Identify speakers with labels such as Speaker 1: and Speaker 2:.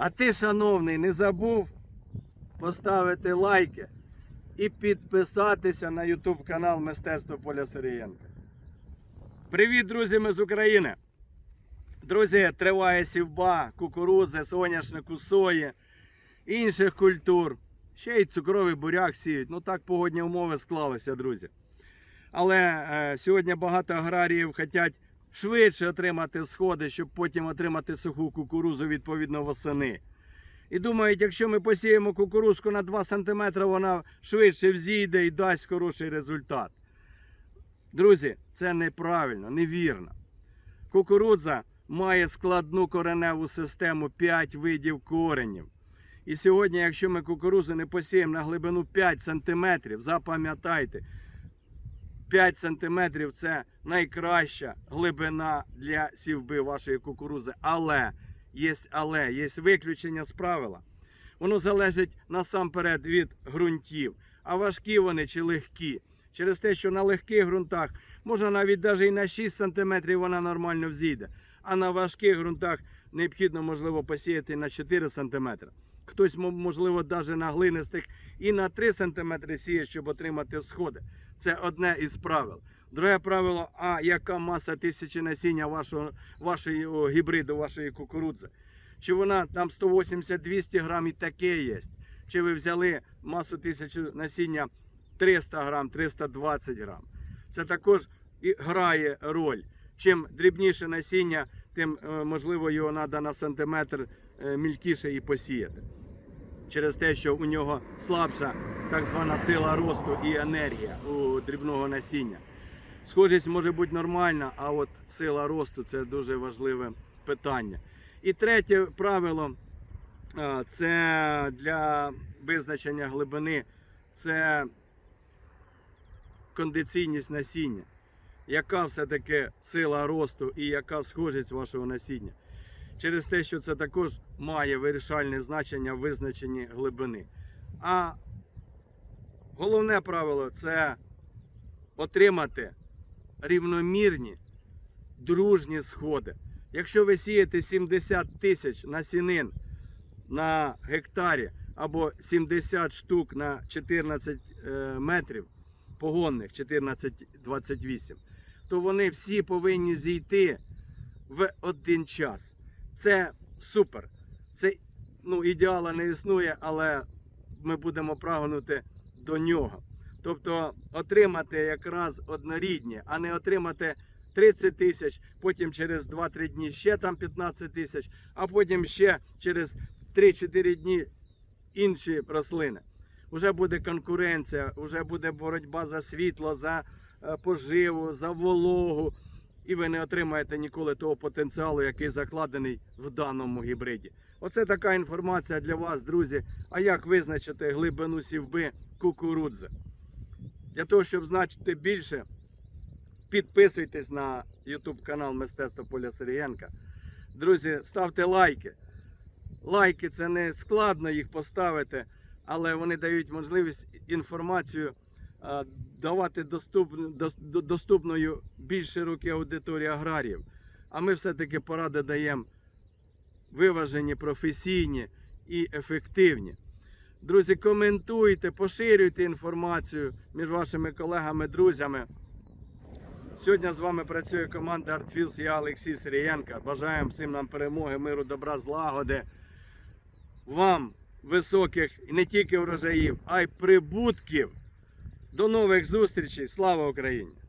Speaker 1: А ти, шановний, не забув поставити лайки і підписатися на YouTube канал Мистецтво Поля Сирієнка. Привіт, друзі, ми з України. Друзі, триває сівба, кукурузи, соняшнику, сої, інших культур. Ще й цукровий буряк сіють. Ну так погодні умови склалися, друзі. Але е, сьогодні багато аграріїв хочуть швидше отримати сходи, щоб потім отримати суху кукурузу відповідно восени. І думають, якщо ми посіємо кукурузку на 2 см, вона швидше взійде і дасть хороший результат. Друзі, це неправильно, невірно. Кукурудза має складну кореневу систему 5 видів коренів. І сьогодні, якщо ми кукурузу не посіємо на глибину 5 см, запам'ятайте, 5 см це найкраща глибина для сівби вашої кукурузи. Але є, але є виключення з правила. Воно залежить насамперед від ґрунтів. А важкі вони чи легкі. Через те, що на легких ґрунтах можна навіть навіть і на 6 см вона нормально взійде. А на важких ґрунтах необхідно, можливо, посіяти на 4 см. Хтось, можливо, навіть на глинистих і на 3 см сіє, щоб отримати всходи. Це одне із правил. Друге правило, а яка маса тисячі насіння вашого, вашої гібриду, вашої кукурудзи? Чи вона там 180-200 грам і таке є? Чи ви взяли масу тисячі насіння 300 грам, 320 грам? Це також і грає роль. Чим дрібніше насіння, тим е, можливо його треба на сантиметр е, мількіше і посіяти. Через те, що у нього слабша так звана сила росту і енергія у дрібного насіння. Схожість може бути нормальна, а от сила росту це дуже важливе питання. І третє правило е, це для визначення глибини це кондиційність насіння. Яка все-таки сила росту і яка схожість вашого насіння? Через те, що це також має вирішальне значення в визначенні глибини. А головне правило це отримати рівномірні дружні сходи. Якщо ви сієте 70 тисяч насінин на гектарі або 70 штук на 14 е, метрів погонних 14-28, то вони всі повинні зійти в один час. Це супер. Це ну, ідеала не існує, але ми будемо прагнути до нього. Тобто отримати якраз однорідні, а не отримати 30 тисяч, потім через 2-3 дні ще там 15 тисяч, а потім ще через 3-4 дні інші рослини. Уже буде конкуренція, вже буде боротьба за світло, за е, поживу, за вологу. І ви не отримаєте ніколи того потенціалу, який закладений в даному гібриді. Оце така інформація для вас, друзі. А як визначити глибину сівби кукурудзи? Для того, щоб значити більше, підписуйтесь на YouTube канал Мистецтво Поля Сергієнка. Друзі, ставте лайки. Лайки це не складно їх поставити, але вони дають можливість інформацію давати доступну, доступною більш широкій аудиторії аграріїв. А ми все-таки поради даємо виважені, професійні і ефективні. Друзі, коментуйте, поширюйте інформацію між вашими колегами, друзями. Сьогодні з вами працює команда Артфілс, я Олексій Сирієнко. Бажаємо всім нам перемоги, миру, добра, злагоди. Вам високих і не тільки врожаїв, а й прибутків. До нових зустрічей. Слава Україні!